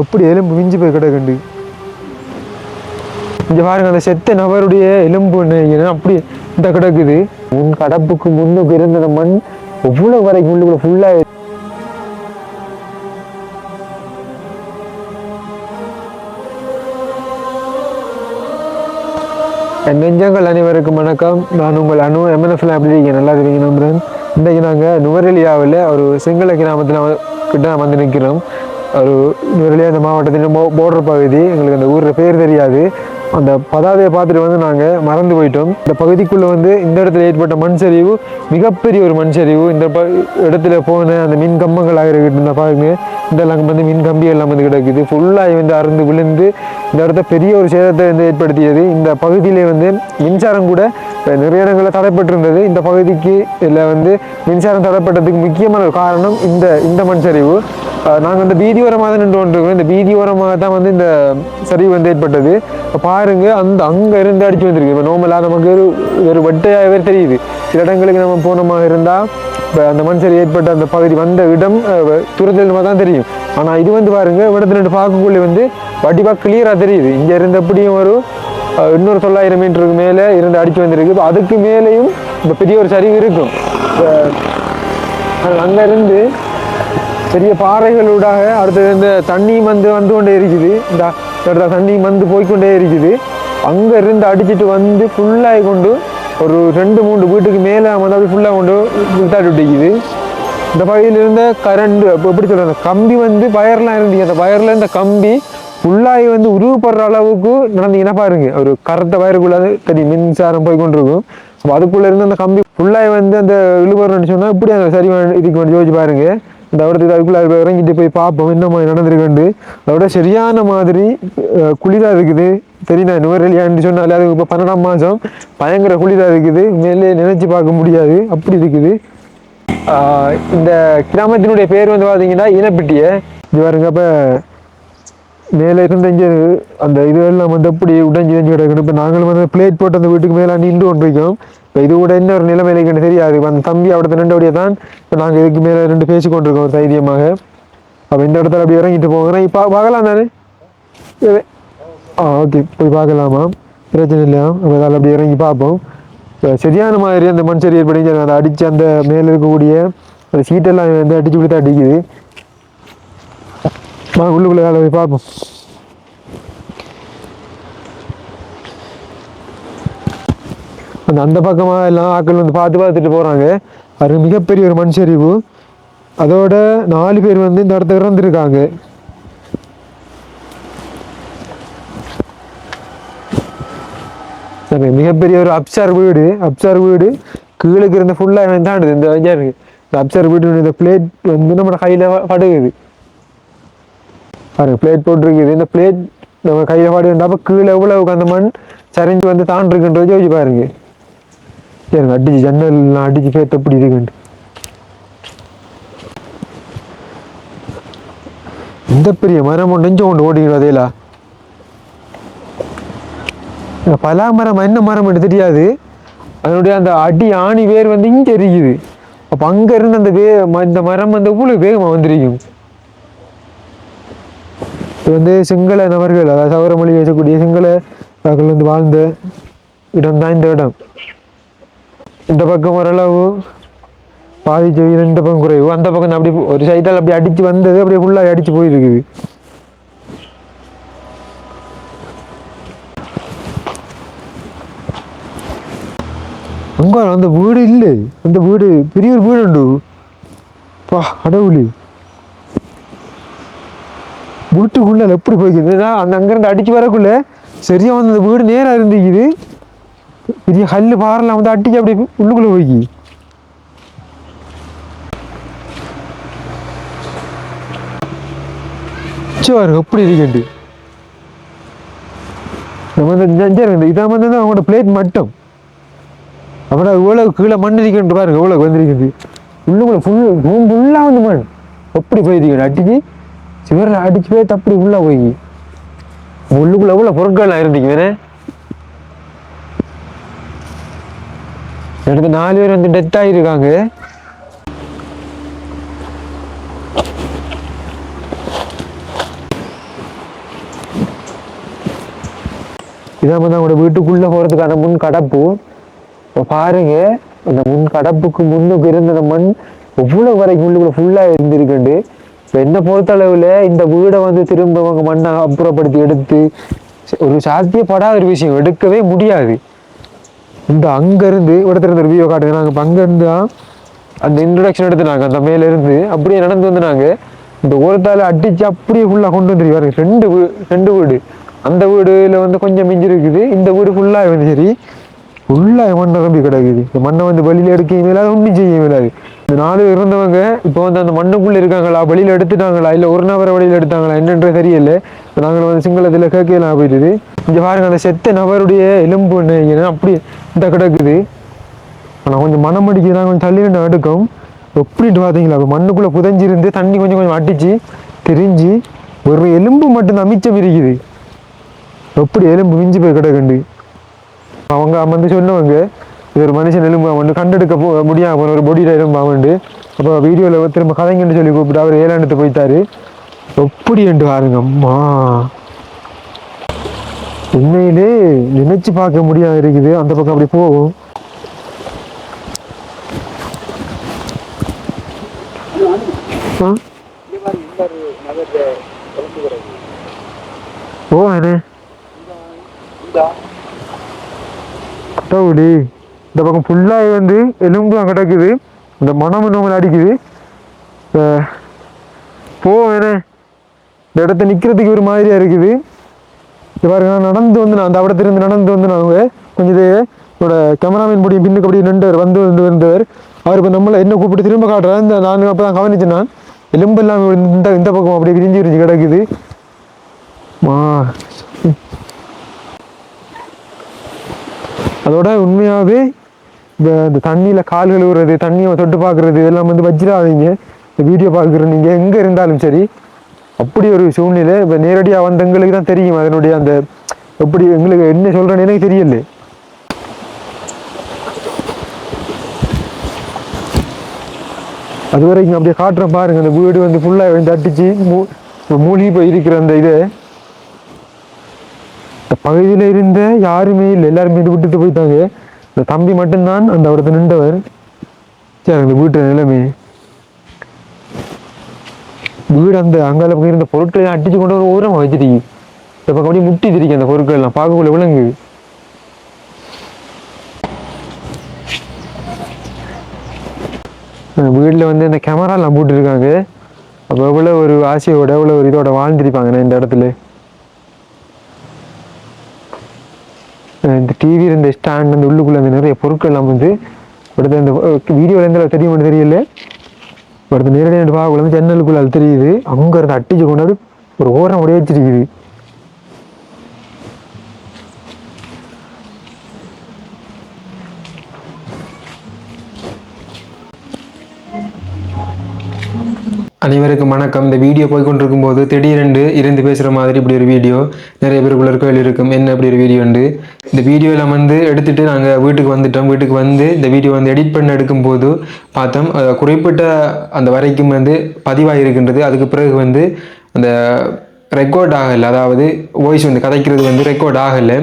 எப்படி எலும்பு விஞ்சு போய் கிடக்குண்டு இங்க பாருங்க அந்த செத்த நபருடைய எலும்பு அப்படி இந்த கிடக்குது. முன் கடப்புக்கு முன்னுக்கு இருந்த மண் எவ்வளவு வரைக்கும் உள்ளுக்குள்ள ஃபுல்லா என் நெஞ்சங்கள் அனைவருக்கும் வணக்கம். நான் உங்கள் அணு எம்என்எஃப்ல எப்படி இருக்கீங்க? நல்லா இருக்கீங்க நம்புறேன் இன்றைக்கு நாங்கள் நுவரெலியாவில் ஒரு சிங்கள கிராமத்தில் கிட்ட வந்து நிற்கிறோம் ஒரு நுவரெலியா இந்த மாவட்டத்தின் போ போர்டர் பகுதி. எங்களுக்கு அந்த ஊரில் பேர் தெரியாது. அந்த பதாதையை பார்த்துட்டு வந்து நாங்கள் மறந்து போயிட்டோம். இந்த பகுதிக்குள்ளே வந்து இந்த இடத்துல ஏற்பட்ட மண் சரிவு மிகப்பெரிய ஒரு மண் சரிவு. இந்த ப இடத்துல போன அந்த மின் கம்பங்களாக இருக்கட்டும் இந்த பாருங்க. இந்த எல்லாம் வந்து மின் கம்பி எல்லாம் வந்து கிடக்குது. ஃபுல்லாக வந்து அறுந்து விழுந்து இந்த இடத்த பெரிய ஒரு சேதத்தை வந்து ஏற்படுத்தியது. இந்த பகுதியிலே வந்து மின்சாரம் கூட நிறைய இடங்களில் தடைப்பட்டிருந்தது. இந்த பகுதிக்கு இதில் வந்து மின்சாரம் தடைப்பட்டதுக்கு முக்கியமான ஒரு காரணம் இந்த இந்த மண் சரிவு. நாங்கள் இந்த வீதியோரமாக தான் நின்று கொண்டிருக்கோம். இந்த வீதியோரமாக தான் வந்து இந்த சரிவு வந்து ஏற்பட்டது. இப்போ பாருங்க அந்த அங்கே இருந்து அடிச்சு வந்திருக்கு. இப்போ நோமலாக நமக்கு ஒரு ஒரு வெட்டையாகவே தெரியுது. சில இடங்களுக்கு நம்ம போனமாக இருந்தால் இப்போ அந்த மண் சரி ஏற்பட்ட அந்த பகுதி வந்த இடம் தூரத்தில் தான் தெரியும். ஆனால் இது வந்து பாருங்க இடத்துல ரெண்டு பார்க்கக்குள்ளே வந்து வடிவாக கிளியராக தெரியுது. இங்கே இருந்து எப்படியும் ஒரு இன்னொரு தொள்ளாயிரம் மீட்டருக்கு மேலே இருந்து அடிச்சு வந்திருக்கு. இப்போ அதுக்கு மேலேயும் இப்போ பெரிய ஒரு சரிவு இருக்கும். இப்போ அங்கேருந்து பெரிய பாறைகளூடாக அடுத்தது இந்த தண்ணி வந்து வந்து கொண்டே இருக்குது. இந்த இடத்துல தண்ணி வந்து போய்க்கொண்டே இருக்குது. அங்கே இருந்து அடிச்சிட்டு வந்து ஃபுல்லாகி கொண்டு ஒரு ரெண்டு மூணு வீட்டுக்கு மேலே வந்து அப்படி ஃபுல்லாக கொண்டு விட்டாட்டு விட்டுக்குது. இந்த பகுதியில் இருந்த கரண்ட் எப்படி சொல்கிறது கம்பி வந்து வயர்லாம் இருந்துச்சு அந்த வயரில் இந்த கம்பி ஃபுல்லாகி வந்து உருவப்படுற அளவுக்கு நடந்தீங்கன்னா பாருங்க. ஒரு கருத்த வயருக்குள்ளே தெரியும் மின்சாரம் போய் கொண்டிருக்கும். அப்போ அதுக்குள்ளே இருந்து அந்த கம்பி ஃபுல்லாகி வந்து அந்த இழுபறன்னு சொன்னால் இப்படி அந்த சரி பண்ணி- இதுக்கு வந்து யோசிச்சு பாருங்க. இந்த இடத்துக்கு அதுக்குள்ளே இருக்கிற இறங்கிட்டு போய் பார்ப்போம் என்ன மாதிரி நடந்திருக்குண்டு அதோட சரியான மாதிரி குளிராக இருக்குது. தெரியும் நுவரெலியான்னு சொன்னாலே அது இப்போ பன்னெண்டாம் மாதம் பயங்கர குளிராக இருக்குது. மேலே நினைச்சு பார்க்க முடியாது. அப்படி இருக்குது. இந்த கிராமத்தினுடைய பேர் வந்து பார்த்தீங்கன்னா இனப்பிட்டிய. இது பாருங்க அப்போ மேலே இருந்து இங்கே அந்த இது எல்லாம் வந்து அப்படி உடஞ்சி உடஞ்சி கிடக்கணும் இப்போ நாங்களும் வந்து பிளேட் போட்டு அந்த வீட்டுக்கு மேலே நின்று கொண்டிருக்கோம். இப்போ இது கூட என்ன ஒரு எனக்கு இருக்குன்னு தெரியாது அந்த தம்பி அவடத்த நின்றபடியே தான். இப்போ நாங்கள் இதுக்கு மேலே ரெண்டு பேசி கொண்டிருக்கோம் தைரியமாக. அப்போ இந்த இடத்துல அப்படி இறங்கிட்டு போகிறேன் இப்போ பார்க்கலாம் தானே? ஆ ஓகே போய் பார்க்கலாமா? பிரச்சனை இல்லையா? அப்போ அதில் அப்படி இறங்கி பார்ப்போம். இப்போ சரியான மாதிரி அந்த மண் சரி ஏற்படி அதை அடித்து அந்த மேலே இருக்கக்கூடிய அந்த சீட்டெல்லாம் வந்து அடிச்சு கொடுத்து அடிக்குது. வாங்க உள்ளுக்குள்ளே வேலை போய் பார்ப்போம். அந்த அந்த பக்கமாக எல்லாம் ஆட்கள் வந்து பார்த்து பார்த்துட்டு போகிறாங்க அது மிகப்பெரிய ஒரு மண் சரிவு அதோட நாலு பேர் வந்து இந்த இடத்துல இறந்துருக்காங்க. மிகப்பெரிய ஒரு அப்சார் வீடு அப்சார் வீடு கீழே இருந்த ஃபுல்லாக தாண்டுது இந்த வஞ்சா இருக்கு. இந்த அப்சார் வீடு இந்த பிளேட் வந்து நம்ம கையில் படுகுது. பாருங்க பிளேட் போட்டிருக்குது. இந்த பிளேட் நம்ம கையில் பாடுகின்றப்ப கீழே எவ்வளவுக்கு அந்த மண் சரிஞ்சு வந்து தாண்டிருக்குன்றது யோசிச்சு பாருங்க. சரி அடிச்சு ஜன்னல் அடிச்சு பேத்து எப்படி இருக்குன்ட்டு இந்த பெரிய மரம் ஒன்று கொண்டு ஓடிக்கிறோம் அதேலா பலா மரம் என்ன மரம் என்று தெரியாது. அதனுடைய அந்த அடி ஆணி வேர் வந்து இங்கே இருக்குது. அப்போ அங்க இருந்து அந்த வே இந்த மரம் வந்து இவ்வளவு வேகமாக வந்திருக்கும். இது வந்து சிங்கள நபர்கள் அதாவது சௌர மொழி பேசக்கூடிய சிங்கள வந்து வாழ்ந்த இடம் தான் இந்த இடம். இந்த பக்கம் ஓரளவு செடி ரெண்டு பக்கம் குறைவு. அந்த பக்கம் அப்படி ஒரு சைடால் அப்படி அடிச்சு வந்தது அப்படியே ஃபுல்லாக அடித்து போயிருக்குது. அங்கே அந்த வீடு இல்லை. அந்த வீடு பெரிய ஒரு வீடு உண்டு. பா கடவுளே வீட்டுக்குள்ள எப்படி போய்க்குது? அந்த அங்கேருந்து அடிச்சு வரக்குள்ளே சரியாக வந்து அந்த வீடு நேராக இருந்துக்குது பெரிய கல்லு பாறலாம் வந்து அடிச்சு அப்படியே உள்ளுக்குள்ளே போய்க்கு பாருங்க எப்படி இருக்கண்டு நம்ம வந்து இங்க- இருக்கு. இதான் வந்து அவங்களோட பிளேட் மட்டும் அப்புறம் எவ்வளவு கீழே மண் இருக்கின்ற பாருங்க எவ்வளவு வந்திருக்குது உள்ளுக்குள்ள ஃபுல் ரூம் ஃபுல்லாக வந்து மண் எப்படி போயிருக்கேன் அடிச்சு சிவரில் அடிச்சு போய் தப்பி உள்ளே போய் உள்ளுக்குள்ள எவ்வளோ பொருட்கள்லாம் இருந்தீங்க வேணே எனக்கு நாலு பேர் வந்து டெத் ஆகியிருக்காங்க இதான் வந்து அவங்களோட வீட்டுக்குள்ளே போகிறதுக்கான முன் கடப்பு. இப்போ பாருங்க அந்த முன் கடப்புக்கு முன்னுக்கு இருந்த மண் எவ்வளோ வரைக்கும் உள்ளுக்குள்ள ஃபுல்லாக இருந்திருக்குண்டு. இப்போ என்ன பொறுத்தளவில் இந்த வீடை வந்து திரும்ப அவங்க மண்ணை அப்புறப்படுத்தி எடுத்து ஒரு சாத்தியப்படாத ஒரு விஷயம் எடுக்கவே முடியாது. இந்த அங்கேருந்து ஒருத்தர் ஒரு வீடியோ காட்டுங்க. நாங்கள் இப்போ அங்கேருந்து தான் அந்த இன்ட்ரடக்ஷன் எடுத்துனாங்க. அந்த மேலேருந்து அப்படியே நடந்து வந்துனாங்க. இந்த ஓரத்தால அடித்து அப்படியே ஃபுல்லாக கொண்டு வந்துருக்காரு ரெண்டு வீ ரெண்டு வீடு. அந்த வீடுல வந்து கொஞ்சம் மிஞ்சி இருக்குது. இந்த வீடு ஃபுல்லாக வந்து சரி. ஃபுல்லாக மண்ணை நம்பி கிடக்குது. இந்த மண்ணை வந்து வெளியில எடுக்க மேலாது ஒன்றும் செய்ய மேலாது இந்த நாலு பேர் இருந்தவங்க இப்போ வந்து அந்த மண்ணுக்குள்ள இருக்காங்களா? வழியில் எடுத்துட்டாங்களா? இல்லை ஒரு நபரை வழியில் எடுத்தாங்களா? என்னன்றது தெரியல. இப்போ நாங்கள் வந்து சிங்களத்தில் கேட்கலாம் போயிட்டுது. இங்கே பாருங்க அந்த செத்த நபருடைய எலும்பு என்ன அப்படி இந்த கிடக்குது. ஆனால் கொஞ்சம் மனம் அடிக்கிறாங்க கொஞ்சம் தள்ளி ரெண்டு அடுக்கும் எப்படின்ட்டு பார்த்தீங்களா? இப்போ மண்ணுக்குள்ளே புதஞ்சிருந்து தண்ணி கொஞ்சம் கொஞ்சம் அடிச்சு தெரிஞ்சு ஒரு எலும்பு மட்டும் மிச்சம் இருக்குது. எப்படி எலும்பு மிஞ்சி போய் கிடக்குண்டு? அவங்க வந்து சொன்னவங்க இது ஒரு மனுஷன் எலும்பு அவன் கண்டெடுக்க போ முடியாம ஒரு பொடியில் எலும்பு அவண்டு அப்போ வீடியோவில் திரும்ப கதைங்கன்னு சொல்லி கூப்பிட்டு அவர் ஏழாண்டுட்டு போயிட்டாரு. எப்படி என்று பாருங்க அம்மா. உண்மையிலே நினைச்சு பார்க்க முடியாது இருக்குது. அந்த பக்கம் அப்படி போகும்? ஓ என்ன கடவுளே இந்த பக்கம் ஃபுல்லாக வந்து எலும்பு அங்கே கிடக்குது. இந்த மனம் நம்மளை அடிக்குது. அஹ், போ இந்த இடத்த நிற்கிறதுக்கு ஒரு மாதிரியாக இருக்குது. இது பாருங்க நான் நடந்து வந்து நான் அந்த இடத்திலிருந்து நடந்து வந்து நான் கொஞ்சம் இது என்னோட கேமராமேன் முடியும் பின்னுக்கு அப்படி நின்றவர் வந்து வந்து வந்தவர். அவர் இப்போ நம்மளை என்ன கூப்பிட்டு திரும்ப காட்டுறாரு இந்த நான் அப்போ தான் கவனிச்சேன் நான். எலும்பு எல்லாம் இந்த இந்த பக்கம் அப்படியே விரிஞ்சு விரிஞ்சு கிடக்குது. மா. அதோட உண்மையாகவே இந்த தண்ணியில் கால் கழுவுறது தண்ணியை தொட்டு பார்க்குறது இதெல்லாம் வந்து வச்சிடாதீங்க. இந்த வீடியோ பார்க்குற நீங்கள் எங்கே இருந்தாலும் சரி அப்படி ஒரு சூழ்நிலை இப்போ நேரடியாக வந்தவங்களுக்கு தான் தெரியும். அதனுடைய அந்த எப்படி எங்களுக்கு என்ன சொல்கிறேன்னு எனக்கு தெரியல. அது வரைக்கும் அப்படியே காட்டுறேன் பாருங்க. அந்த வீடு வந்து ஃபுல்லாக வந்து அடித்து மூ மூழ்கி போய் இருக்கிற அந்த இது. இந்த பகுதியில் இருந்த யாருமே இல்லை. எல்லாருமே இது விட்டுட்டு போயிட்டாங்க. இந்த தம்பி மட்டும்தான் அந்த அவரது நின்றவர். சரி அந்த வீட்டு நிலைமை. வீடு அந்த அங்கால பக்கம் இருந்த பொருட்களை அடிச்சு கொண்டு ஒரு ஓரமாக வச்சிருக்கு இந்த பக்கம் அப்படியே முட்டி திரிக்கு அந்த பொருட்கள் எல்லாம். பார்க்கக்குள்ள விலங்கு. வீட்டில் வந்து இந்த கேமராலாம் போட்டுருக்காங்க. அப்போ எவ்வளோ ஒரு ஆசையோட எவ்வளோ ஒரு இதோட வாழ்ந்திருப்பாங்கண்ணே இந்த இடத்துல. இந்த டிவி இந்த ஸ்டாண்ட் அந்த உள்ளுக்குள்ளே அந்த நிறைய பொருட்கள்லாம் வந்து அடுத்து இந்த வீடியோவில் எந்த அளவுக்கு தெரியும்னு தெரியல. அடுத்து நேரடியாக பார்க்கக்குள்ள வந்து ஜன்னலுக்குள்ள அது தெரியுது. அங்கே இருந்து அட்டிச்சு கொண்டாடி ஒரு ஓரம் உடைய வச்சிருக்குது. அனைவருக்கும் வணக்கம். இந்த வீடியோ போய்கொண்டிருக்கும் போது திடீரென்று இருந்து பேசுகிற மாதிரி இப்படி ஒரு வீடியோ நிறைய பேருக்குள்ள கேள்வி இருக்கும். என்ன அப்படி ஒரு வீடியோ உண்டு இந்த வீடியோவில் வந்து எடுத்துகிட்டு நாங்கள் வீட்டுக்கு வந்துட்டோம். வீட்டுக்கு வந்து இந்த வீடியோ வந்து எடிட் பண்ண எடுக்கும்போது பார்த்தோம் குறிப்பிட்ட அந்த வரைக்கும் வந்து பதிவாக இருக்கின்றது. அதுக்கு பிறகு வந்து அந்த ரெக்கார்ட் ஆகலை. அதாவது வாய்ஸ் வந்து கதைக்கிறது வந்து ரெக்கார்ட் ஆகலை.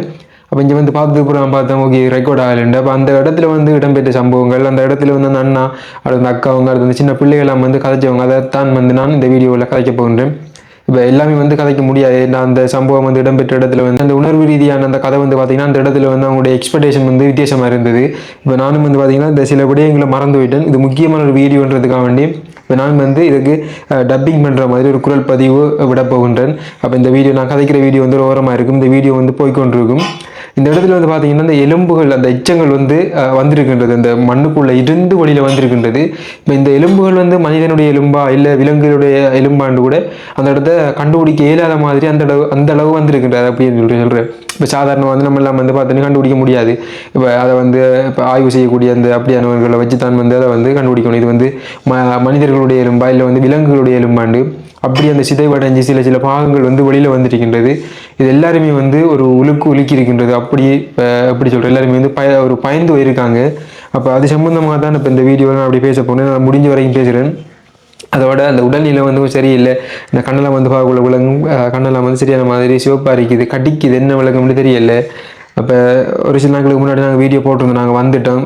அப்போ இங்கே வந்து பார்த்து அப்புறம் பார்த்தோம் ஓகே ரெக்கார்ட் ஆகலைண்டு அப்போ அந்த இடத்துல வந்து இடம்பெற்ற சம்பவங்கள் அந்த இடத்துல வந்து அந்த அண்ணா அடுத்த அந்த அக்காவங்க அடுத்த சின்ன பிள்ளைகள்லாம் வந்து கதைச்சவங்க அதைத்தான் வந்து நான் இந்த வீடியோவில் கதைக்க போகின்றேன் இப்போ எல்லாமே வந்து கதைக்க முடியாது நான் அந்த சம்பவம் வந்து இடம்பெற்ற இடத்துல வந்து அந்த உணர்வு ரீதியான அந்த கதை வந்து பார்த்தீங்கன்னா அந்த இடத்துல வந்து அவங்களுடைய எக்ஸ்பெக்டேஷன் வந்து வித்தியாசமாக இருந்தது இப்போ நானும் வந்து பார்த்தீங்கன்னா இந்த சில விடயங்களை மறந்து போயிட்டேன் இது முக்கியமான ஒரு வீடியோன்றதுக்காக வேண்டி இப்போ நான் வந்து இதுக்கு டப்பிங் பண்ணுற மாதிரி ஒரு குரல் பதிவு விட போகின்றேன் அப்போ இந்த வீடியோ நான் கதைக்கிற வீடியோ வந்து ஒரு ஓரமாக இருக்கும் இந்த வீடியோ வந்து போய்க்கொண்டிருக்கும் இந்த இடத்துல வந்து பார்த்தீங்கன்னா இந்த எலும்புகள் அந்த எச்சங்கள் வந்து வந்திருக்கின்றது. இந்த மண்ணுக்குள்ளே இருந்து வழியில் வந்திருக்கின்றது. இப்போ இந்த எலும்புகள் வந்து மனிதனுடைய எலும்பா இல்லை விலங்குகளுடைய எலும்பாண்டு கூட அந்த இடத்த கண்டுபிடிக்க இயலாத மாதிரி அந்த அளவு அந்த அளவு வந்திருக்கின்றது. அப்படின்னு சொல்லி சொல்கிறேன் இப்போ சாதாரணமாக வந்து நம்ம எல்லாம் வந்து பார்த்தீங்கன்னா கண்டுபிடிக்க முடியாது. இப்போ அதை வந்து இப்போ ஆய்வு செய்யக்கூடிய அந்த அப்படியானவர்களை வச்சு தான் வந்து அதை வந்து கண்டுபிடிக்கணும். இது வந்து ம மனிதர்களுடைய எலும்பா இல்லை வந்து விலங்குகளுடைய எலும்பாண்டு அப்படி அந்த சிதைவடைஞ்சு சில சில பாகங்கள் வந்து வெளியில் வந்துருக்கின்றது இது எல்லாருமே வந்து ஒரு உலுக்கு உலுக்கி இருக்கின்றது அப்படி எப்படி சொல்கிற எல்லாருமே வந்து பய ஒரு பயந்து போயிருக்காங்க. அப்போ அது சம்மந்தமாக தான் இப்போ இந்த வீடியோவில் நான் அப்படி பேச போனேன் நான் முடிஞ்ச வரைக்கும் பேசுகிறேன் அதோட அந்த உடல்நிலை வந்து சரியில்லை. இந்த கண்ணெல்லாம் வந்து பார்க்கக்குள்ள விளங்கும் கண்ணெல்லாம் வந்து சரியான மாதிரி சிவப்பாக இருக்குது. கடிக்குது. என்ன விளக்கம்னு தெரியலை. அப்போ ஒரு சில நாட்களுக்கு முன்னாடி நாங்கள் வீடியோ போட்டிருந்தோம். நாங்கள் வந்துட்டோம்.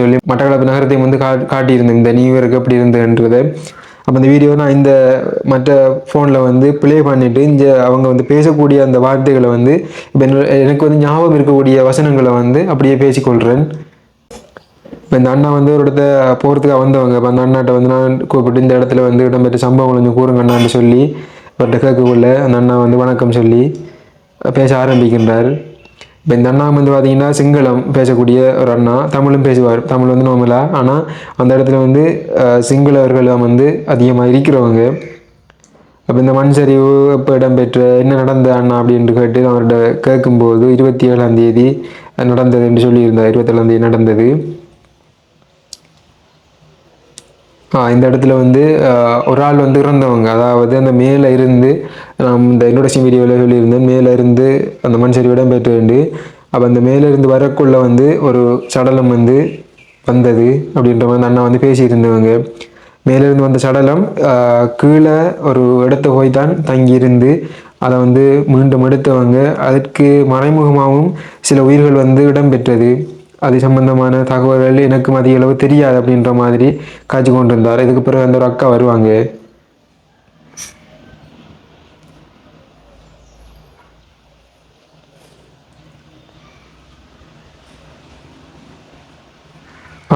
சொல்லி மட்டக்களப்பு நகரத்தையும் வந்து கா காட்டியிருந்தோம். இந்த நியூ இயருக்கு எப்படி இருந்ததுன்றதை. அப்போ இந்த வீடியோ நான் இந்த மற்ற ஃபோனில் வந்து ப்ளே பண்ணிவிட்டு இந்த அவங்க வந்து பேசக்கூடிய அந்த வார்த்தைகளை வந்து இப்போ எனக்கு வந்து ஞாபகம் இருக்கக்கூடிய வசனங்களை வந்து அப்படியே பேசிக்கொள்கிறேன் இப்போ இந்த அண்ணா வந்து ஒரு இடத்த போகிறதுக்காக வந்தவங்க இப்போ அந்த அண்ணாட்ட வந்து நான் கூப்பிட்டு இந்த இடத்துல வந்து இடம்பெற்ற சம்பவம் கொஞ்சம் கூறுங்க அண்ணான்னு சொல்லி அவர்கிட்ட கேட்கக்குள்ள அந்த அண்ணா வந்து வணக்கம் சொல்லி பேச ஆரம்பிக்கின்றார். இப்போ இந்த அண்ணா வந்து பார்த்தீங்கன்னா சிங்களம் பேசக்கூடிய ஒரு அண்ணா. தமிழும் பேசுவார். தமிழ் வந்து நார்மலாக ஆனால் அந்த இடத்துல வந்து சிங்களவர்களும் சிங்களவர்கள் வந்து அதிகமாக இருக்கிறவங்க. அப்போ இந்த மண் சரிவு இப்போ இடம்பெற்ற என்ன நடந்த அண்ணா அப்படின்ட்டு கேட்டு அவர்கிட்ட கேட்கும்போது இருபத்தி ஏழாம் தேதி நடந்தது என்று சொல்லியிருந்தார். இருபத்தேழாம் தேதி நடந்தது ஆ, இந்த இடத்துல வந்து ஒரு ஆள் வந்து இறந்தவங்க. அதாவது அந்த மேலே இருந்து நான் இந்த இன்ட்ரோடக்ஷன் வீடியோவில் சொல்லியிருந்தேன். மேலே இருந்து அந்த மண் சரிவு இடம்பெற்று வேண்டி அப்போ அந்த மேலே இருந்து வரக்குள்ள வந்து ஒரு சடலம் வந்து வந்தது அப்படின்ற மாதிரி அந்த அண்ணா வந்து பேசியிருந்தவங்க. மேலிருந்து வந்த சடலம் கீழே ஒரு இடத்த போய் தான் தங்கியிருந்து அதை வந்து மீண்டும் எடுத்தவங்க. அதற்கு மறைமுகமாகவும் சில உயிர்கள் வந்து இடம்பெற்றது. அது சம்பந்தமான தகவல்கள் எனக்கும் அதிக அளவு தெரியாது அப்படின்ற மாதிரி காட்சி கொண்டிருந்தார். இதுக்கு பிறகு அந்த ஒரு அக்கா வருவாங்க.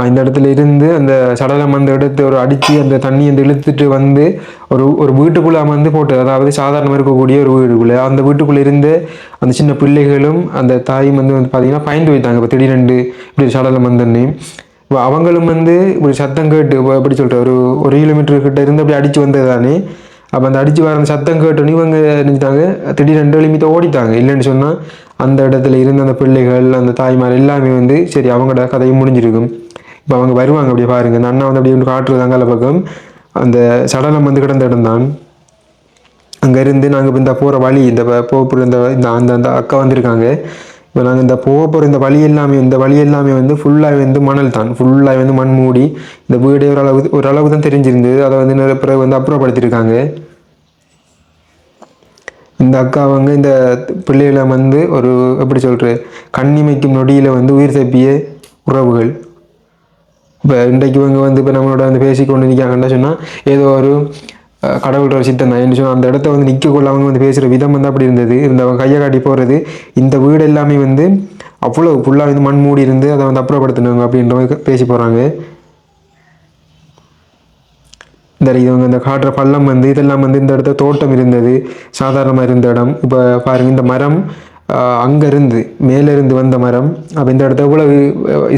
இந்த இடத்துல இருந்து அந்த சடலம் வந்து எடுத்து ஒரு அடித்து அந்த தண்ணி அந்த இழுத்துட்டு வந்து ஒரு ஒரு வீட்டுக்குள்ளே வந்து போட்டு அதாவது சாதாரணமாக இருக்கக்கூடிய ஒரு வீடுக்குள்ளே அந்த வீட்டுக்குள்ளே இருந்து அந்த சின்ன பிள்ளைகளும் அந்த தாயும் வந்து வந்து பார்த்திங்கன்னா பயந்து வைத்தாங்க இப்போ திடீரெண்டு இப்படி சடலம் வந்தோடனே இப்போ அவங்களும் வந்து இப்படி சத்தம் கேட்டு இப்போ எப்படி சொல்கிற ஒரு ஒரு கிலோமீட்டர் கிட்ட இருந்து அப்படி அடித்து வந்தது தானே அப்போ அந்த அடித்து வர அந்த சத்தம் கேட்டோன்னே இவங்க நினைச்சிட்டாங்க திடீரெண்டு எளிமித்த ஓடிட்டாங்க. இல்லைன்னு சொன்னால் அந்த இடத்துல இருந்த அந்த பிள்ளைகள் அந்த தாய்மார் எல்லாமே வந்து சரி அவங்களோட கதையும் முடிஞ்சிருக்கும். இப்போ அவங்க வருவாங்க அப்படியே பாருங்கள் இந்த அண்ணா வந்து அப்படியே ஒன்று காட்டுறது அங்கால பக்கம். அந்த சடலம் வந்து கிடந்த இடம் தான். அங்கேருந்து நாங்கள் இந்த போகிற வழி இந்த போக போகிற இந்த இந்த அந்த அந்த அக்கா வந்திருக்காங்க. இப்போ நாங்கள் இந்த போக போகிற இந்த வழி எல்லாமே இந்த வழி எல்லாமே வந்து ஃபுல்லாக வந்து மணல் தான். ஃபுல்லாக வந்து மண் மூடி இந்த வீடே ஓரளவு ஓரளவு தான் தெரிஞ்சிருந்தது. அதை வந்து நிறைய பிறகு வந்து அப்புறப்படுத்தியிருக்காங்க இந்த அக்கா அவங்க இந்த பிள்ளைகளை வந்து ஒரு எப்படி சொல்கிற கண்ணிமைக்கும் நொடியில் வந்து உயிர் தப்பிய உறவுகள். இப்போ இன்றைக்கு இவங்க வந்து இப்போ நம்மளோட வந்து பேசி கொண்டு நிற்காங்கன்னு சொன்னால் ஏதோ ஒரு அஹ், கடவுளோட ஒரு சித்தம் தான். சொன்னால் அந்த இடத்த வந்து நிற்கக்குள்ள அவங்க வந்து பேசுகிற விதம் வந்து அப்படி இருந்தது. இந்த அவங்க கையை காட்டி போகிறது இந்த வீடு எல்லாமே வந்து அவ்வளோ ஃபுல்லாக வந்து மண் மூடி இருந்து அதை வந்து அப்புறப்படுத்தினாங்க அப்படின்ற மாதிரி பேசி போகிறாங்க இந்த இவங்க இந்த காட்டுற பள்ளம் வந்து இதெல்லாம் வந்து இந்த இடத்துல தோட்டம் இருந்தது. சாதாரணமாக இருந்த இடம். இப்போ பாருங்கள் இந்த மரம் அங்கேருந்து மேலேருந்து வந்த மரம். அப்போ இந்த இடத்துல இவ்வளவு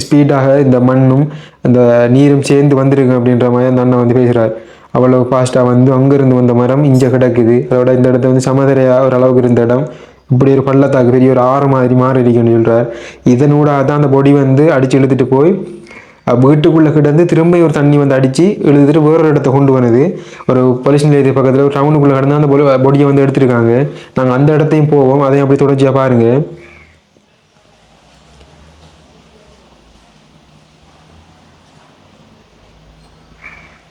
ஸ்பீடாக இந்த மண்ணும் அந்த நீரும் சேர்ந்து வந்திருக்கு அப்படின்ற மாதிரி அந்த அண்ணன் வந்து பேசுகிறார் அவ்வளவு ஃபாஸ்ட்டாக வந்து அங்கேருந்து வந்த மரம் இங்கே கிடக்குது. அதோட இந்த இடத்த வந்து சமதரையாக ஒரு அளவுக்கு இருந்த இடம். இப்படி ஒரு பள்ளத்தாக்கு பெரிய ஒரு ஆறு மாதிரி மாறி இருக்குன்னு சொல்கிறார் இதனூடாக தான் அந்த பொடி வந்து அடித்து இழுத்துட்டு போய் வீட்டுக்குள்ளே கிடந்து திரும்ப ஒரு தண்ணி வந்து அடித்து எழுதிட்டு வேறு ஒரு இடத்த கொண்டு வந்தது. ஒரு போலீஸ் நிலையத்து பக்கத்தில் ஒரு டவுனுக்குள்ளே கிடந்து அந்த பொடி பொடியை வந்து எடுத்திருக்காங்க. நாங்கள் அந்த இடத்தையும் போவோம். அதையும் அப்படி தொடர்ச்சியாக பாருங்கள்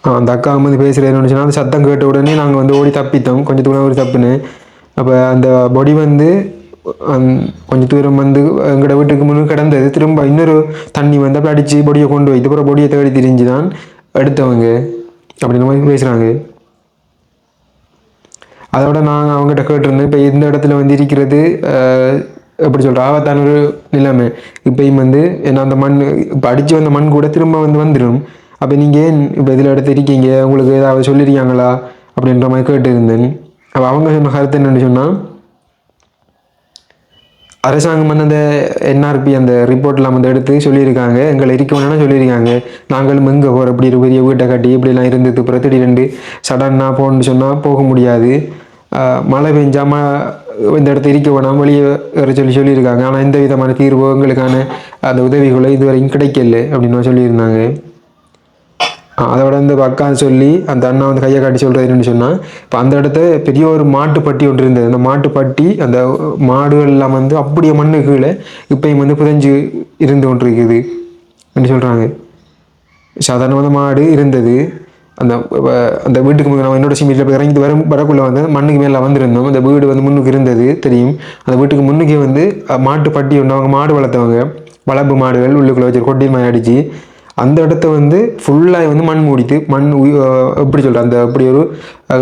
ஆ, அந்த அக்கா வந்து பேசுகிறேன்னு சொன்னால் அந்த சத்தம் கேட்ட உடனே நாங்கள் வந்து ஓடி தப்பித்தோம். கொஞ்சம் தூரம் ஒரு தப்புன்னு. அப்போ அந்த பொடி வந்து கொஞ்சம் தூரம் வந்து எங்களோட வீட்டுக்கு முன்னு கிடந்தது திரும்ப இன்னொரு தண்ணி வந்து அப்படி அடித்து பொடியை கொண்டு வைத்து அப்புறம் பொடியை தேடி திரிஞ்சு தான் எடுத்தவங்க அப்படின்ற மாதிரி பேசுகிறாங்க அதோட நாங்கள் அவங்ககிட்ட கேட்டிருந்தேன் இப்போ இந்த இடத்துல வந்து இருக்கிறது எப்படி சொல்கிற ஆபத்தான ஒரு நிலைமை இப்பயும் வந்து ஏன்னா அந்த மண் இப்போ அடித்து வந்த மண் கூட திரும்ப வந்து வந்துடும் அப்போ நீங்கள் ஏன் இப்போ இதில் எடுத்து இருக்கீங்க உங்களுக்கு ஏதாவது சொல்லியிருக்காங்களா அப்படின்ற மாதிரி கேட்டுருந்தேன் அப்போ அவங்க சொன்ன கருத்து என்னென்னு சொன்னால் அரசாங்கம் வந்து அந்த என்ஆர்பி அந்த ரிப்போர்ட்லாம் வந்து எடுத்து சொல்லியிருக்காங்க. எங்களை இருக்க வேணும்னு சொல்லியிருக்காங்க. நாங்களும் எங்கே போகிற இப்படி பெரிய வீட்டை கட்டி இப்படிலாம் இருந்தது. அப்புறம் திடீரெண்டு சடனாக போகணுன்னு சொன்னால் போக முடியாது. மழை பெஞ்சாமல் இந்த இடத்த இருக்க வேணாம் வெளியே வர சொல்லி சொல்லியிருக்காங்க. ஆனால் எந்த விதமான தீர்வோ எங்களுக்கான அந்த உதவிகளோ இதுவரையும் கிடைக்கல அப்படின்னு சொல்லியிருந்தாங்க. அதோட வந்து பக்கான்னு சொல்லி அந்த அண்ணா வந்து கையை காட்டி சொல்கிறது என்னென்னு சொன்னால் இப்போ அந்த இடத்த பெரிய ஒரு மாட்டுப்பட்டி ஒன்று இருந்தது. அந்த மாட்டுப்பட்டி அந்த மாடுகள் எல்லாம் வந்து அப்படியே மண்ணு கீழே இப்பயும் வந்து புதஞ்சு இருந்து கொண்டு இருக்குது அப்படின்னு சொல்கிறாங்க சாதாரணமாக மாடு இருந்தது. அந்த அந்த வீட்டுக்கு முன்னாடி நம்ம என்னோட சிமிட்டில் போய் இறங்கி வரும் வரக்குள்ளே வந்து மண்ணுக்கு மேலே வந்திருந்தோம் அந்த வீடு வந்து முன்னுக்கு இருந்தது தெரியும். அந்த வீட்டுக்கு முன்னுக்கே வந்து மாட்டுப்பட்டி மாட்டு பட்டி ஒன்று அவங்க மாடு வளர்த்தவங்க. வளர்ப்பு மாடுகள் உள்ளுக்குள்ளே வச்சு கொட்டி மாதிரி அடித்து அந்த இடத்த வந்து ஃபுல்லாக வந்து மண் மூடித்து மண் எப்படி சொல்கிற அந்த அப்படி ஒரு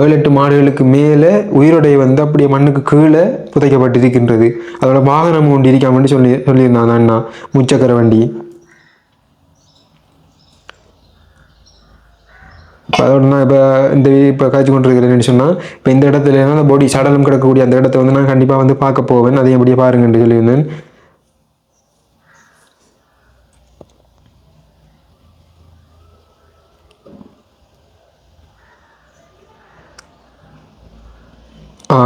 ஏழு எட்டு மாடுகளுக்கு மேலே உயிரோடைய வந்து அப்படியே மண்ணுக்கு கீழே புதைக்கப்பட்டிருக்கின்றது. அதோட வாகனம் கொண்டு இருக்காமன்னு சொல்லி சொல்லியிருந்தான் அண்ணா முச்சக்கர வண்டி. இப்போ அதோட நான் இப்போ இந்த இப்போ காய்ச்சி கொண்டிருக்கிறேன்னு சொன்னால் இப்போ இந்த இடத்துல அந்த பாடி சடலம் கிடக்கக்கூடிய அந்த இடத்த வந்து நான் கண்டிப்பாக வந்து பார்க்க போவேன். அதையும் அப்படியே பாருங்கன்னு சொல்லியிருந்தேன்.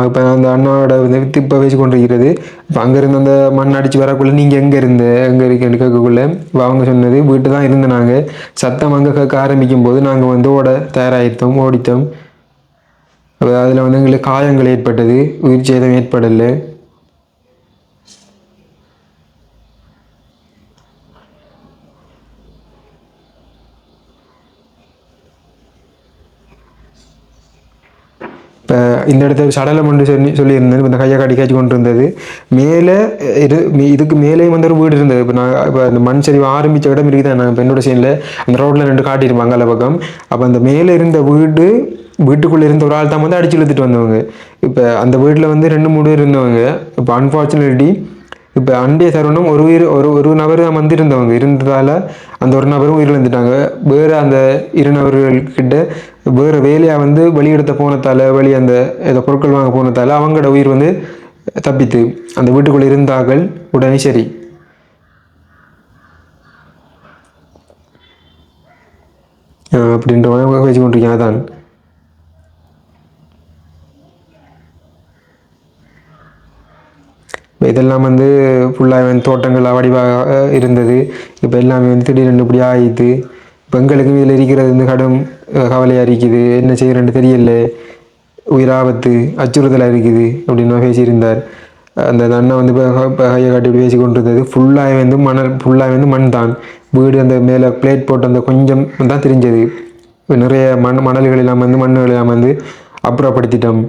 இப்போ அந்த அண்ணாவோட வந்து இப்போ பேசி கொண்டிருக்கிறது. இப்போ அங்கேருந்து அந்த மண் அடித்து வரக்குள்ளே நீங்கள் எங்கே இருந்த எங்கே இருக்கேன்னு கேட்கக்குள்ள இப்போ அவங்க சொன்னது வீட்டு தான் இருந்த நாங்கள் சத்தம் அங்கே கேட்க ஆரம்பிக்கும் போது நாங்கள் வந்து ஓட தயாராகிட்டோம் ஓடித்தோம் அதில் வந்து எங்களுக்கு காயங்கள் ஏற்பட்டது உயிர் சேதம் ஏற்படலை. இப்போ இந்த இடத்துல சடலம் ஒன்று சொல்லி சொல்லியிருந்தேன் இப்போ இந்த கையை காட்டி காய்ச்சி கொண்டு இருந்தது மேலே இது இதுக்கு மேலே வந்து ஒரு வீடு இருந்தது. இப்போ நான் இப்போ அந்த மண் சரிவு ஆரம்பித்த இடம் இருக்குது நான் இப்போ என்னோட சீனில் அந்த ரோட்டில் ரெண்டு காட்டியிருப்பாங்க அந்த பக்கம். அப்போ அந்த மேலே இருந்த வீடு வீட்டுக்குள்ளே இருந்த ஒரு ஆள் தான் வந்து அடிச்சு இழுத்துட்டு வந்தவங்க. இப்போ அந்த வீட்டில் வந்து ரெண்டு மூணு பேர் இருந்தவங்க. இப்போ அன்ஃபார்ச்சுனேட்லி இப்போ அண்டைய தருணம் ஒரு உயிர் ஒரு ஒரு நபர் தான் வந்திருந்தவங்க. இருந்ததால் அந்த ஒரு நபரும் உயிரிழந்துட்டாங்க. வேறு அந்த இரு நபர்கள் கிட்ட வேறு வேலையாக வந்து வெளியெடுத்த போனதால் வெளி அந்த ஏதோ பொருட்கள் வாங்க போனதால் அவங்களோட உயிர் வந்து தப்பித்து அந்த வீட்டுக்குள்ளே இருந்தார்கள். உடனே சரி. அப்படின்ற வச்சு கொண்டிருக்கேன் அதான். இதெல்லாம் வந்து ஃபுல்லாக வந்து தோட்டங்களாக வடிவாக இருந்தது. இப்போ எல்லாமே வந்து திடீர்னு இப்படி ஆயிடுது இப்போ எங்களுக்கும் இதில் இருக்கிறது வந்து கடும் கவலையாக இருக்குது. என்ன செய்கிறேன்னு தெரியல. உயிராபத்து அச்சுறுத்தலாக இருக்குது அப்படின்னு பேசியிருந்தார் அந்த அண்ணன் வந்து இப்போ கையை காட்டி பேசி கொண்டு இருந்தது ஃபுல்லாக வந்து மணல் ஃபுல்லாக வந்து மண் தான். வீடு அந்த மேலே பிளேட் போட்டு அந்த கொஞ்சம் தான் தெரிஞ்சது. நிறைய மண் மணல்கள் எல்லாம் வந்து மண்ணுகள் எல்லாம் வந்து அப்புறப்படுத்திட்டோம்.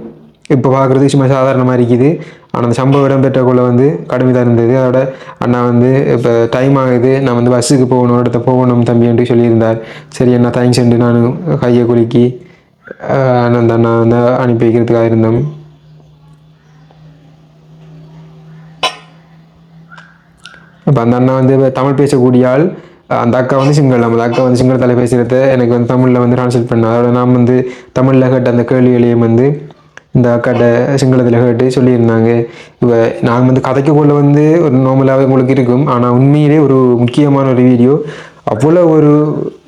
இப்போ பார்க்குறது சும்மா சாதாரணமாக இருக்குது. ஆனால் அந்த சம்பவம் இடம்பெற்றக்குள்ளே வந்து கடுமையாக இருந்தது. அதோட அண்ணா வந்து இப்போ டைம் ஆகுது. நான் வந்து பஸ்ஸுக்கு போகணும் இடத்த போகணும் தம்பின்ட்டு சொல்லியிருந்தார். சரி அண்ணா தேங்க்ஸ் நான் கையை குலுக்கி அந்த அண்ணா வந்து அனுப்பி வைக்கிறதுக்காக இருந்தோம். இப்போ அந்த அண்ணா வந்து தமிழ் பேசக்கூடிய ஆள். அந்த அக்கா வந்து சிங்களம் அந்த அக்கா வந்து சிங்களத்தில் பேசுகிறத எனக்கு வந்து தமிழில் வந்து ட்ரான்ஸ்லேட் பண்ண அதோட நான் வந்து தமிழில் கேட்ட அந்த கேள்விகளையும் வந்து இந்த அக்காட்ட சிங்களத்தில் கேட்டு சொல்லியிருந்தாங்க. இப்போ நான் வந்து கதைக்குள்ள வந்து ஒரு நார்மலாகவே உங்களுக்கு இருக்கும். ஆனால் உண்மையிலே ஒரு முக்கியமான ஒரு வீடியோ அவ்வளோ ஒரு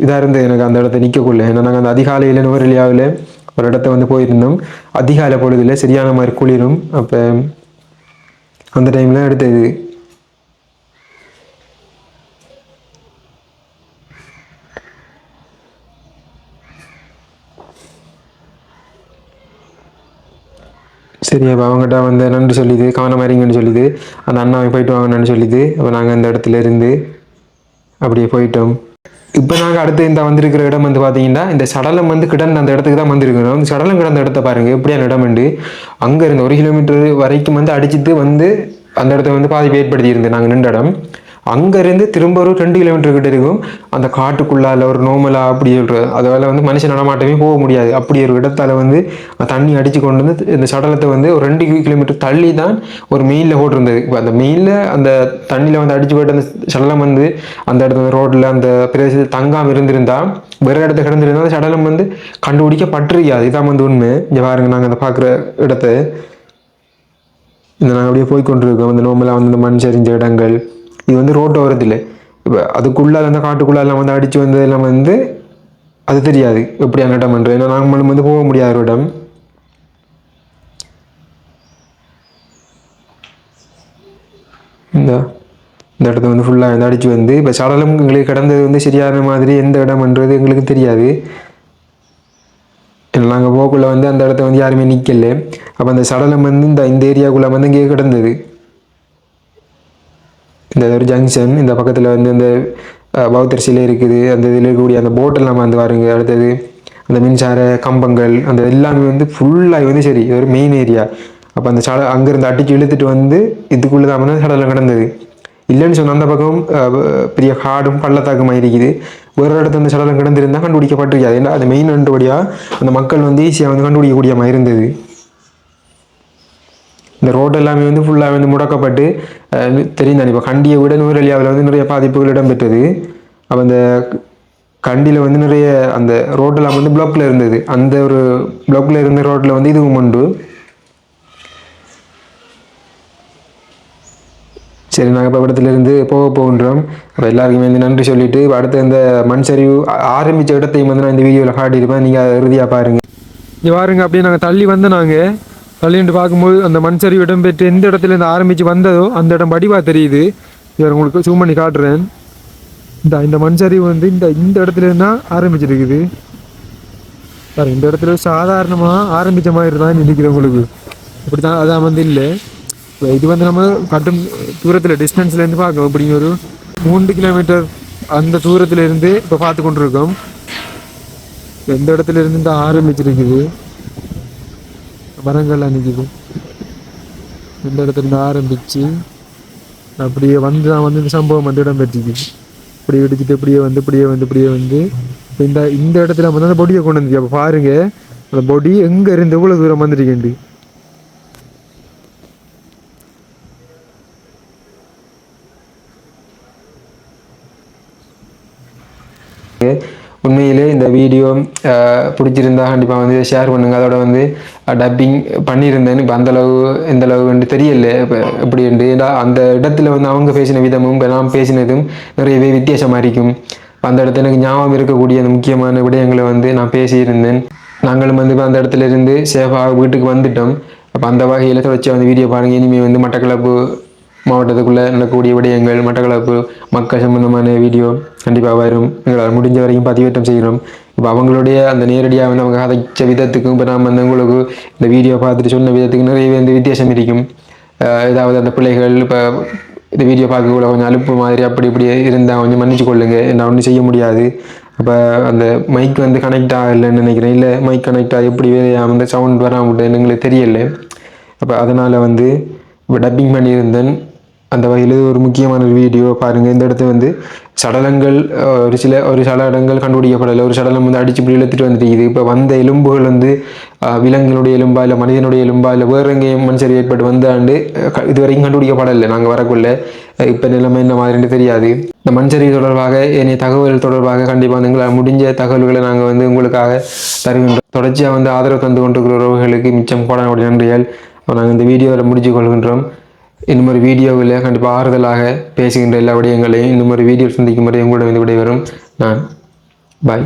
இதாக இருந்தது எனக்கு அந்த இடத்த நிற்கக்குள்ள ஏன்னா நாங்கள் அந்த அதிகாலையில் நுவரெலியாவில் ஒரு இடத்த வந்து போயிருந்தோம். அதிகாலை பொழுதுல சரியான மாதிரி குளிரும். அப்போ அந்த டைமில் எடுத்தது. சரி அப்போ அவங்ககிட்ட வந்து நன்றி சொல்லிது கவனம் இருங்கன்னு சொல்லிது. அந்த அண்ணாவை போயிட்டு வாங்கன்னு சொல்லிது. அப்போ நாங்கள் அந்த இடத்துல இருந்து அப்படியே போயிட்டோம். இப்போ நாங்கள் அடுத்து இந்த வந்திருக்கிற இடம் வந்து பார்த்தீங்கன்னா இந்த சடலம் வந்து கிடந்த அந்த இடத்துக்கு தான் வந்திருக்கிறோம். இந்த சடலம் கிடந்த இடத்த பாருங்கள் எப்படியான இடம் உண்டு. அங்கே இருந்து ஒரு கிலோமீட்டர் வரைக்கும் வந்து அடிச்சிட்டு வந்து அந்த இடத்த வந்து பாதிப்பு ஏற்படுத்தி நாங்கள் நின்ற இடம். அங்கேருந்து திரும்ப ஒரு ரெண்டு கிலோமீட்டர் கிட்ட இருக்கும். அந்த காட்டுக்குள்ளால ஒரு நோமலா அப்படி சொல்கிற அதால் வந்து மனுஷன் நடமாட்டமே போக முடியாது. அப்படி ஒரு இடத்தால் வந்து தண்ணி அடித்து கொண்டு வந்து இந்த சடலத்தை வந்து ஒரு ரெண்டு கிலோமீட்டர் தள்ளி தான் ஒரு மெயினில் போட்டிருந்தது. இப்போ அந்த மெயினில் அந்த தண்ணியில் வந்து அடித்து போயிட்டு அந்த சடலம் வந்து அந்த இடத்துல ரோட்டில் அந்த பிரதேசத்தில் தங்காமல் இருந்திருந்தா வேறு இடத்த கிடந்திருந்தா அந்த சடலம் வந்து கண்டுபிடிக்கப்பட்டிருக்காது. இதான் வந்து உண்மை. இங்கே பாருங்க நாங்கள் அந்த பார்க்குற இடத்த. இந்த நாங்கள் அப்படியே போய்கொண்டிருக்கோம் அந்த இந்த வந்து இந்த மண் சரிஞ்ச இடங்கள். இது வந்து ரோட்டை ஓரத்தில் இப்போ அதுக்குள்ளே அந்த எல்லாம் வந்து அடித்து வந்ததெல்லாம் வந்து அது தெரியாது. எப்படியான இடம் பண்ணுறது ஏன்னா நாங்கள் வந்து போக முடியாத ஒரு இடம் இந்த இந்த இடத்த வந்து ஃபுல்லாக வந்து அடித்து வந்து இப்போ சடலம் எங்களுக்கு கிடந்தது வந்து சரியான மாதிரி எந்த இடம்ன்றது எங்களுக்கு தெரியாது. நாங்கள் போக்குள்ளே வந்து அந்த இடத்த வந்து யாருமே நிற்கல அப்போ அந்த சடலம் வந்து இந்த இந்த ஏரியாக்குள்ளே வந்து இங்கே கிடந்தது. இந்த ஒரு ஜங்ஷன் இந்த பக்கத்தில் வந்து இந்த பௌத்தர் சிலை இருக்குது. அந்த இதில் இருக்கக்கூடிய அந்த போட்டெல்லாம் வந்து வாருங்க அடுத்தது அந்த மின்சார கம்பங்கள் அந்த எல்லாமே வந்து ஃபுல்லாக வந்து சரி இது ஒரு மெயின் ஏரியா அப்போ அந்த சட அங்கேருந்து அடிச்சு இழுத்துட்டு வந்து இதுக்குள்ளே தான் வந்து சடலம் கிடந்தது. இல்லைன்னு சொன்னால் அந்த பக்கம் பெரிய காடும் பள்ளத்தாக்குமாக இருக்குது ஒரு இடத்துல அந்த சடலம் கிடந்திருந்தால் கண்டுபிடிக்கப்பட்டிருக்காது. ஏன்னா அது மெயின் அண்டுபடியாக அந்த மக்கள் வந்து ஈஸியாக வந்து கண்டுபிடிக்கக்கூடிய மாதிரி இருந்தது. இந்த ரோடு எல்லாமே வந்து ஃபுல்லாக வந்து முடக்கப்பட்டு தெரியும் தானே இப்போ கண்டியை விட நூறலியாவில் வந்து நிறைய பாதிப்புகள் இடம்பெற்றது. அப்போ அந்த கண்டியில் வந்து நிறைய அந்த ரோட்டெல்லாம் வந்து பிளாக்ல இருந்தது. அந்த ஒரு பிளாக்ல இருந்த ரோட்டில் வந்து இதுவும் உண்டு. சரி நாங்கள் இப்போ இடத்துலேருந்து போக போகின்றோம். அப்போ எல்லாருக்குமே வந்து நன்றி சொல்லிட்டு அடுத்த அடுத்து இந்த மண் சரிவு ஆரம்பித்த ஆரம்பிச்ச இடத்தையும் வந்து நான் இந்த வீடியோவில் காட்டியிருப்பேன். நீங்கள் அதை இறுதியாக பாருங்கள் இங்கே பாருங்க அப்படியே நாங்கள் தள்ளி வந்து நாங்கள் தள்ளிட்டு பார்க்கும்போது அந்த மண் சரிவு இடம் பெற்று எந்த இடத்துல இருந்து ஆரம்பித்து வந்ததோ அந்த இடம் வடிவாக தெரியுது. இவர் உங்களுக்கு சூம் பண்ணி காட்டுறேன். இந்த இந்த மண் சரிவு வந்து இந்த இந்த இடத்துல இருந்தால் ஆரம்பிச்சிருக்குது. சார் இந்த இடத்துல சாதாரணமாக ஆரம்பித்த மாதிரி தான் நினைக்கிறேன் உங்களுக்கு. இப்படி தான் அதான் வந்து இல்லை. இப்போ இது வந்து நம்ம கட்டும் தூரத்தில் டிஸ்டன்ஸ்லேருந்து பார்க்கணும். அப்படிங்கிற ஒரு மூன்று கிலோமீட்டர் அந்த தூரத்துலேருந்து இப்போ பார்த்து கொண்டிருக்கோம். எந்த இடத்துல இருந்து இந்த ஆரம்பிச்சிருக்குது. மரங்கள்லாம் நிற்குது இந்த இடத்துல இருந்து ஆரம்பிச்சு அப்படியே வந்து தான் வந்து இந்த சம்பவம் வந்து இடம் பெற்றிக்குது இப்படி இடிச்சிட்டு இப்படியே வந்து இப்படியே வந்து இப்படியே வந்து இந்த இந்த இடத்துல வந்து அந்த பொடியை கொண்டு வந்து அப்போ பாருங்க அந்த பொடி எங்க இருந்து எவ்வளவு தூரம் வந்துருக்கேன் உண்மையிலே இந்த வீடியோ பிடிச்சிருந்தா கண்டிப்பாக வந்து ஷேர் பண்ணுங்கள் அதோட வந்து டப்பிங் பண்ணியிருந்தேன் இப்போ அந்தளவு எந்த அளவுன்னு தெரியல. இப்போ எப்படின்ட்டு ஏன்னா அந்த இடத்துல வந்து அவங்க பேசின விதமும் இப்போ நான் பேசினதும் நிறையவே வித்தியாசமாக இருக்கும். அந்த இடத்துல எனக்கு ஞாபகம் இருக்கக்கூடிய அந்த முக்கியமான விடயங்களை வந்து நான் பேசியிருந்தேன். நாங்களும் வந்து இப்போ அந்த இடத்துல இருந்து சேஃபாக வீட்டுக்கு வந்துட்டோம். அப்போ அந்த வகையில் வச்சு வந்து வீடியோ பாருங்கள் இனிமேல் வந்து மட்டக்களப்பு மாவட்டத்துக்குள்ளே நடக்கக்கூடிய விடயங்கள் மட்டக்களப்பு மக்கள் சம்பந்தமான வீடியோ கண்டிப்பாக வரும். எங்களால் முடிஞ்ச வரைக்கும் பதிவேற்றம் செய்கிறோம். இப்போ அவங்களுடைய அந்த நேரடியாக வந்து அவங்க கதைச்ச விதத்துக்கும் இப்போ நாம் வந்து உங்களுக்கு இந்த வீடியோ பார்த்துட்டு சொன்ன விதத்துக்கு நிறையவே வந்து வித்தியாசம் இருக்கும். ஏதாவது அந்த பிள்ளைகள் இப்போ இந்த வீடியோ பார்க்கக்குள்ள கொஞ்சம் அலுப்பு மாதிரி அப்படி இப்படி இருந்தால் கொஞ்சம் மன்னிச்சு கொள்ளுங்கள் நான் ஒன்றும் செய்ய முடியாது. அப்போ அந்த மைக் வந்து கனெக்ட் ஆகலைன்னு நினைக்கிறேன். இல்லை மைக் கனெக்ட் ஆகி எப்படி வேலையாக வந்து சவுண்ட் வராமல் எங்களுக்கு தெரியலை. அப்போ அதனால் வந்து இப்போ டப்பிங் பண்ணியிருந்தேன். அந்த வகையில் ஒரு முக்கியமான ஒரு வீடியோ பாருங்கள் இந்த இடத்துல வந்து சடலங்கள் ஒரு சில ஒரு சடலங்கள் கண்டுபிடிக்கப்படலை. ஒரு சடலம் வந்து அடிச்சு இப்படி இழுத்துட்டு வந்துட்டு இப்போ வந்த எலும்புகள் வந்து விலங்குகளுடைய விலங்கினுடைய எலும்பா இல்லை மனிதனுடைய எலும்பா இல்லை வேறு எங்கேயும் மனுஷர் ஏற்பட்டு வந்தாண்டு அஹ், கண்டுபிடிக்கப்படலை. நாங்கள் வரக்குள்ள இப்போ நிலைமை என்ன மாதிரின்னு தெரியாது. இந்த மண்சரி தொடர்பாக என்னைய தகவல் தொடர்பாக கண்டிப்பாக எங்களால் முடிஞ்ச தகவல்களை நாங்கள் வந்து உங்களுக்காக தருகின்றோம். தொடர்ச்சியாக வந்து ஆதரவு தந்து கொண்டிருக்கிற உறவுகளுக்கு மிச்சம் கோடான நன்றிகள். நாங்கள் இந்த வீடியோவில் முடிச்சு கொள்கின்றோம். இந்த மாதிரி வீடியோவில் கண்டிப்பாக ஆறுதலாக பேசுகின்ற எல்லா விடயங்களையும் இன்னும் ஒரு வீடியோ சந்திக்கும் முறை உங்களோட வந்து விடைபெறும். நான் பாய்